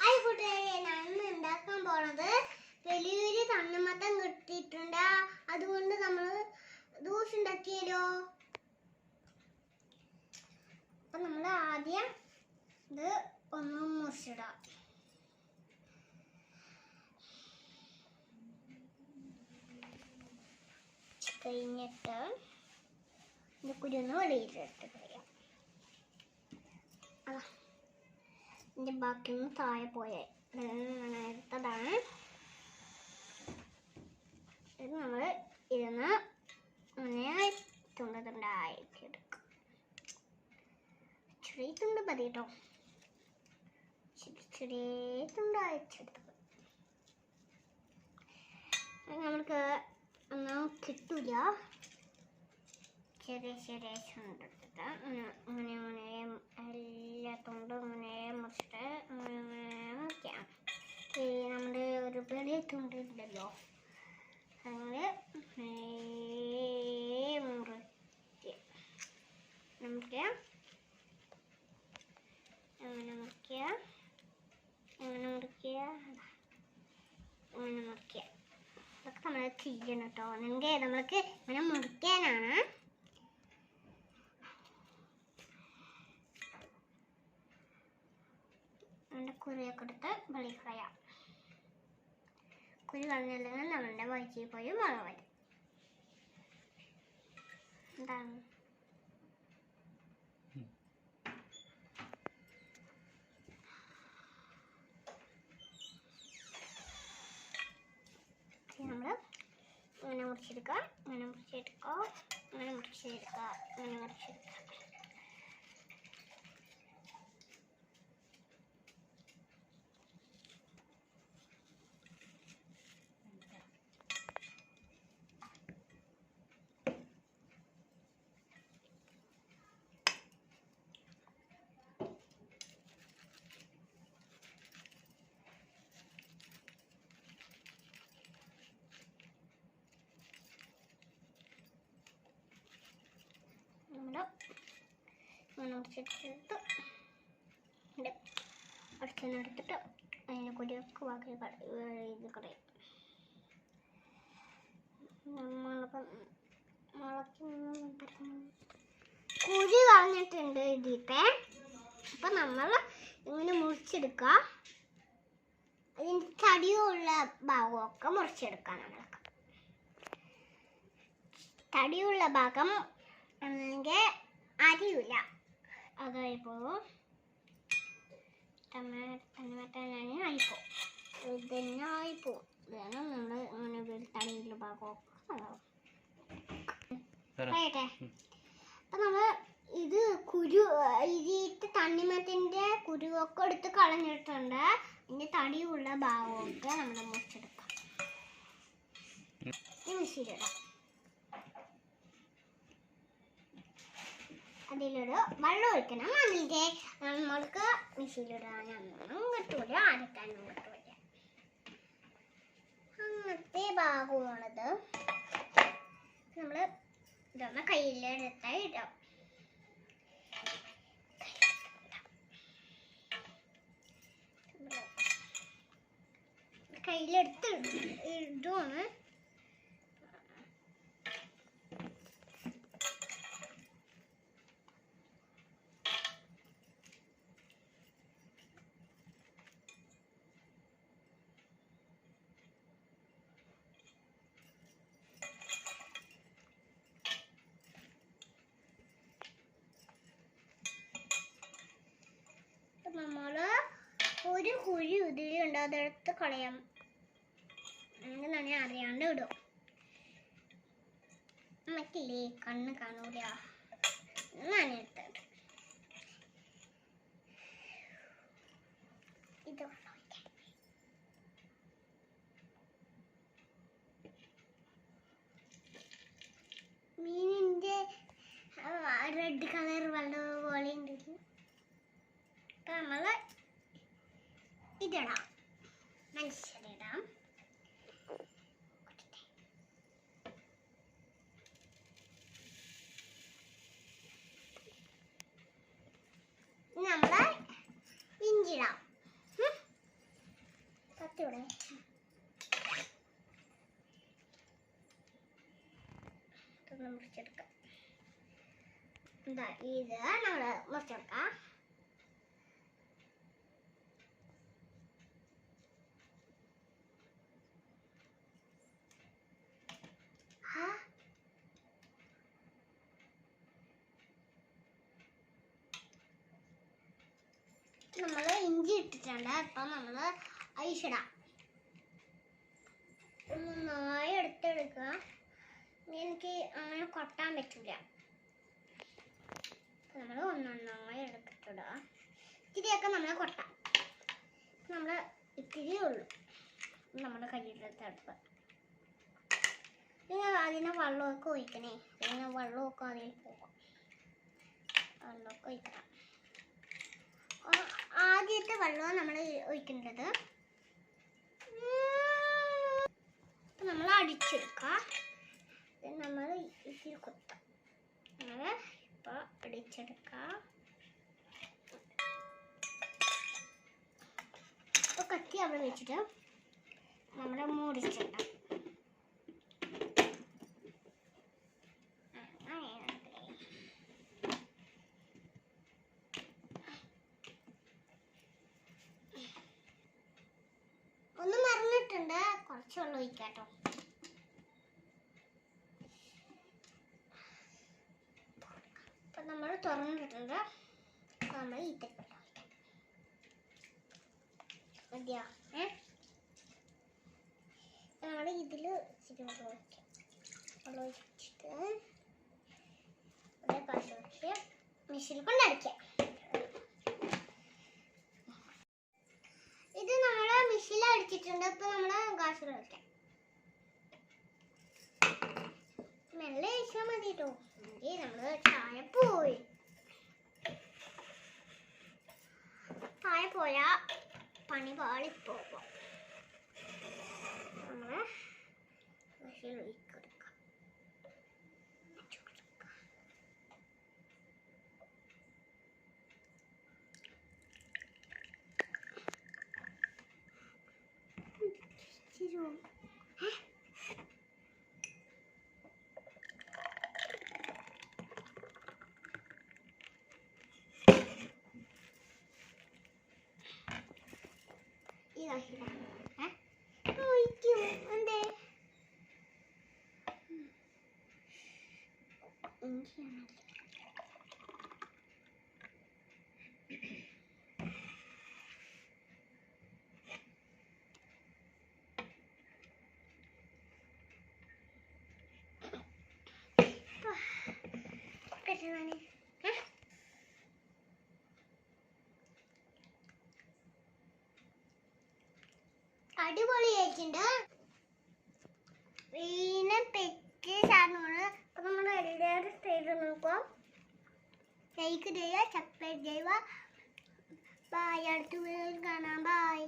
Hi കൂട്ടുകാരെ ഞാൻ ഉണ്ടാക്കാൻ പോണത് വലിയൊരു തണ്ണിമത്തം കിട്ടിയിട്ടുണ്ട്. അതുകൊണ്ട് നമ്മൾ ജ്യൂസ് ഉണ്ടാക്കിയാലോ? അപ്പൊ നമ്മൾ ആദ്യം ഇത് ഒന്ന് മുറിച്ചിടാം. കഴിഞ്ഞിട്ട് ഇത് കുരുന്ന് വെളിയിലിട്ട് കളയാം അതാ. ഇതിന്റെ ബാക്കി താഴെ പോയ. എടുത്തതാണ് ഇത് നമ്മൾ ഇരുന്ന് അങ്ങനെ തുണ്ട തുണ്ടായിട്ട് എടുക്കും ചെറിയ തുണ്ട് മതി കേട്ടോ ചെറിയ തുണ്ടായിട്ടെടുത്ത് നമ്മൾക്ക് ഒന്നും കിട്ടൂല. ചെറിയ ചെറിയ ചുണ്ടെടുത്തിട്ട് അങ്ങനെ അങ്ങനെ അങ്ങനെ എല്ലാ തുണ്ടും അങ്ങനെ മുറിച്ചിട്ട് അങ്ങനെ അങ്ങനെ മുറിക്കാം ഈ നമ്മുടെ ഒരു വലിയ തുണ്ടില്ലല്ലോ അങ്ങനെ മുറിക്കുക നമുക്ക് അങ്ങനെ മുറിക്കുക അങ്ങനെ മുറിക്കുക അങ്ങനെ മുറിക്കുക ഇതൊക്കെ നമ്മൾ ചെയ്യണം കേട്ടോ നിങ്ങൾക്ക് നമ്മൾക്ക് ഇങ്ങനെ മുറിക്കാനാണ്. കുരുയൊക്കെ എടുത്ത് വെളിയിൽ കളയാം കുരു കളഞ്ഞില്ലെങ്കിൽ നമ്മളുടെ വയറ്റിൽ പോയി മുള വരും. എന്താണ്? നമ്മൾ ഇങ്ങനെ മുറിച്ചെടുക്കുക ഇങ്ങനെ മുറിച്ചെടുക്കുക ഇങ്ങനെ മുറിച്ചെടുക്കുക ഇങ്ങനെ മുറിച്ചെടുക്കുക നമ്മൾ ഇങ്ങനെ മുറിച്ചെടുത്ത് ഇവിടെ അടിച്ചെന്ന് എടുത്തിട്ട് അതിനെ കൊടിയൊക്കെ ബാക്കി ഇത് കളയും. കുഴി കളഞ്ഞിട്ടുണ്ട് ഇതിത്തെ അപ്പം നമ്മൾ ഇങ്ങനെ മുറിച്ചെടുക്കുക. അതിന്റെ തടിയുള്ള ഭാഗമൊക്കെ മുറിച്ചെടുക്കാം നമ്മളൊക്കെ തടിയുള്ള ഭാഗം അല്ലെങ്കിൽ അരിയില്ല. അതായി പോകും ടമാറ്റാണ് ആയിപ്പോ ഇത് തന്നെ ആയിപ്പോ ഇതാണ് നമ്മൾ അങ്ങനെ ഒരു തടിയുള്ള ഭാഗമൊക്കെ. പറയട്ടെ. അപ്പൊ നമ്മൾ ഇത് കുരു ഇതിട്ട് തണ്ണിമത്തിന്റെ കുരുവൊക്കെ എടുത്ത് കളഞ്ഞിട്ടുണ്ട്. ഇതിന്റെ തടിയുള്ള ഭാഗമൊക്കെ നമ്മൾ മുറിച്ചെടുക്കാം. മിക്സിയിലിടാം. അതിലൊരു വെള്ളം ഒഴിക്കണം. എന്നിട്ട് നമ്മൾക്ക് മിഷീലിടാനൊന്നും കിട്ടൂല അരക്കാനും കിട്ടൂല അങ്ങനത്തെ ഭാഗമാണത്. നമ്മൾ ഇതൊന്ന് കയ്യിലെടുത്ത് ഇടാം. കയ്യിലെടുത്ത് ഇടുവാണ്. നമ്മൾ ഒരു കുഴി ഇതിലുണ്ട് അതെടുത്ത് കളയാം. അങ്ങനെ തന്നെ അറിയാണ്ട് ഇടും. മറ്റില്ലേ കണ്ണ് കാണൂല. എടുത്തിട്ട് ഇത് മീനിന്റെ റെഡ് കളർ വളരെ പോലെ ഉണ്ട് ಆಮೇಲೆ ಇದಿಡಾಂ ಮೆಣಸಿನಿಡಾಂ നമ്മൾ ഇഞ്ചിടാം കത്തിവിടെ മുറിച്ചെടുക്കാം എന്താ ഇത് നമ്മൾ മുറിച്ചെടുക്കാം നമ്മൾ ഇഞ്ചി ഇട്ടിട്ടുണ്ട്. അപ്പം നമ്മൾ ഐസിടാം നന്നായി എടുത്തെടുക്കുക. എനിക്ക് അങ്ങനെ കൊട്ടാൻ പറ്റില്ല നമ്മൾ ഒന്നൊന്നായി എടുത്തിട്ടിടുക. ഇത്തിരിയൊക്കെ നമ്മൾ കൊട്ടാം. നമ്മൾ ഇത്തിരിയേ ഉള്ളൂ. നമ്മുടെ കയ്യിലെടുത്ത് പിന്നെ അതിനെ വെള്ളമൊക്കെ ഒഴിക്കണേ. പിന്നെ വെള്ളമൊക്കെ അതിൽ പോകാം വെള്ളമൊക്കെ ഒഴിക്കണം. ആദ്യത്തെ വെള്ളമാണ് നമ്മൾ ഒഴിക്കേണ്ടത്. നമ്മൾ അടിച്ചെടുക്കാം. നമ്മൾ ഇതിൽ കുത്താം. നമ്മൾ ഇപ്പോൾ അടിച്ചെടുക്കാം. ഇപ്പോൾ കത്തി അവിടെ വെച്ചിട്ട് നമ്മൾ മുറിച്ചിടാം കുറച്ച് വെള്ളം അപ്പൊ നമ്മൾ തുറന്നിട്ടുണ്ട് നമ്മൾ ഒഴിക്കാം നമ്മൾ ഇതിൽ വെള്ളം ഒഴിക്കാം. വെള്ളം ഒഴിച്ചിട്ട് പശ വെച്ച് മെഷീൻ കൊണ്ട് അടിക്കാം ഇത് നമ്മൾ മിഷീൽ അടിച്ചിട്ടുണ്ട്. ഇപ്പൊ നമ്മൾ ഗ്യാസിൽ വെക്കാം. മെല്ലെ കഴിച്ചാൽ മതി കേട്ടോ നമ്മൾ ചായ പോയി. ചായ പോയാ പണി പാളിപ്പോകും. ഇച്ചിരി ഉ- ഏ? ഇതാ ഇതാ ഏ? ഒഴിക്കും എന്തേ ഉം. ഇഞ്ചിയാണല്ലേ. കെട്ടണേ. ഏ? അടിപൊളിയായിട്ടുണ്ട്. പിന്നെ പെറ്റ് സാധനമാണ്. അപ്പൊ നമ്മൾ എല്ലാവരും ചെയ്ത് നോക്കാം. ലൈക്ക് ചെയ്യുക സബ്സ്ക്രൈബ് ചെയ്യുക. ബൈ അടുത്ത വീഡിയോയിൽ കാണാം. ബൈ